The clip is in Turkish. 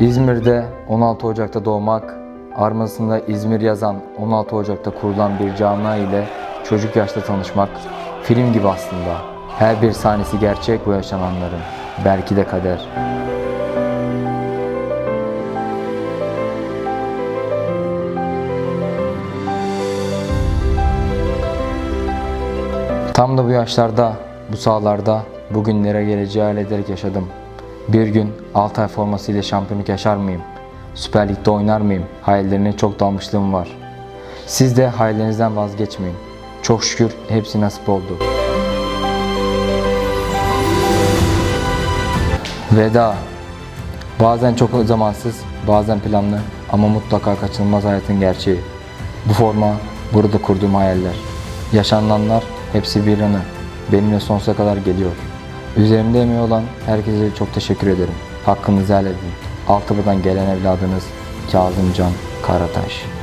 İzmir'de 16 Ocak'ta doğmak, armasında İzmir yazan 16 Ocak'ta kurulan bir camia ile çocuk yaşta tanışmak film gibi aslında. Her bir sahnesi gerçek bu yaşananların. Belki de kader. Tam da bu yaşlarda, bu sahalarda bugünlere geleceği hayal ederek yaşadım. Bir gün Altay formasıyla şampiyonluk yaşar mıyım? Süper Lig'de oynar mıyım? Hayallerine çok dalmışlığım var. Siz de hayallerinizden vazgeçmeyin. Çok şükür hepsi nasip oldu. Veda. Bazen çok zamansız, bazen planlı ama mutlaka kaçınılmaz hayatın gerçeği. Bu forma, burada kurduğum hayaller. Yaşananlar hepsi bir yanı. Benimle sonsuza kadar geliyor. Üzerimde emeği olan herkese çok teşekkür ederim. Hakkınızı helal edin. Altıbı'dan gelen evladınız Kazımcan Karataş.